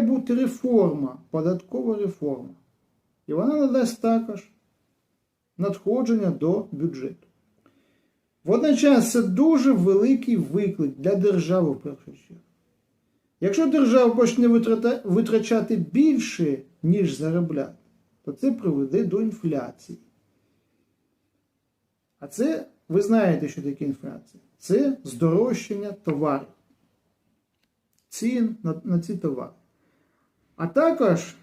бути реформа, податкова реформа. І вона надасть також надходження до бюджету. Водночас це дуже великий виклик для держави в першу чергу. Якщо держава почне витрачати більше, ніж заробляти, то це приведе до інфляції. А це, ви знаєте, що таке інфляція? Це здорожчання товарів, цін на, на ці товари. А також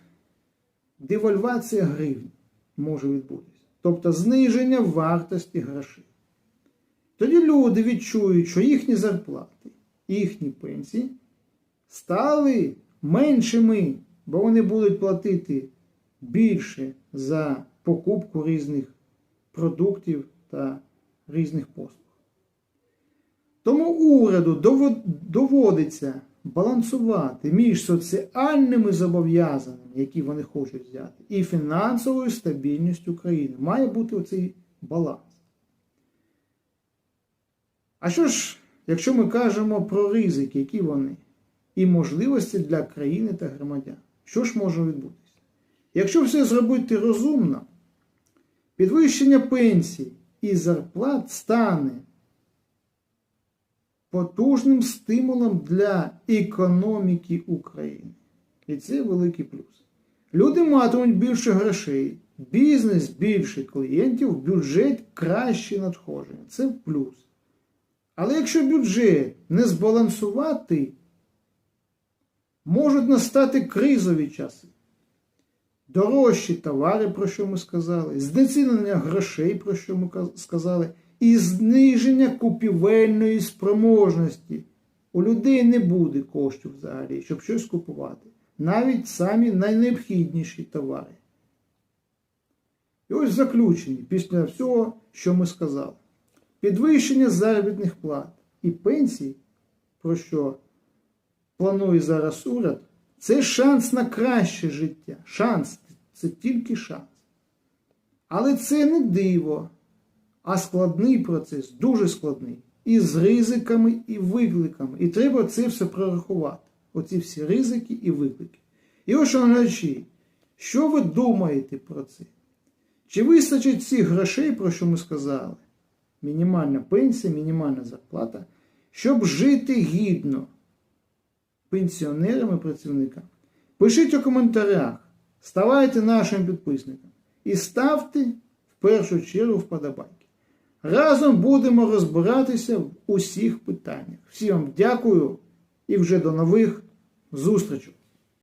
девальвація гривні може відбутися. Тобто зниження вартості грошей. Тоді люди відчують, що їхні зарплати, їхні пенсії стали меншими, бо вони будуть платити більше за покупку різних продуктів та різних послуг. Тому уряду доводиться балансувати між соціальними зобов'язаннями, які вони хочуть взяти, і фінансовою стабільністю країни. Має бути оцей баланс. А що ж, якщо ми кажемо про ризики, які вони, і можливості для країни та громадян, що ж може відбутися? Якщо все зробити розумно, підвищення пенсій і зарплат стане потужним стимулом для економіки України. І це великий плюс. Люди матимуть більше грошей, бізнес більше клієнтів, бюджет краще надходження. Це плюс. Але якщо бюджет не збалансувати, можуть настати кризові часи. Дорожчі товари, про що ми сказали, знецінення грошей, про що ми сказали, і зниження купівельної спроможності. У людей не буде коштів взагалі, щоб щось купувати. Навіть самі найнеобхідніші товари. І ось в заключенні, після всього, що ми сказали. Підвищення заробітних плат і пенсій, про що планує зараз уряд, це шанс на краще життя. Шанс це тільки шанс. Але це не диво, а складний процес, дуже складний. І з ризиками, і викликами. І треба це все прорахувати. Оці всі ризики і виклики. І ось, глядачі, що ви думаєте про це? Чи вистачить цих грошей, про що ми сказали? Мінімальна пенсія, мінімальна зарплата, щоб жити гідно пенсіонерам і працівникам? Пишіть у коментарях, ставайте нашим підписником і ставте в першу чергу вподобайки. Разом будемо розбиратися в усіх питаннях. Всім вам дякую і вже до нових зустрічей!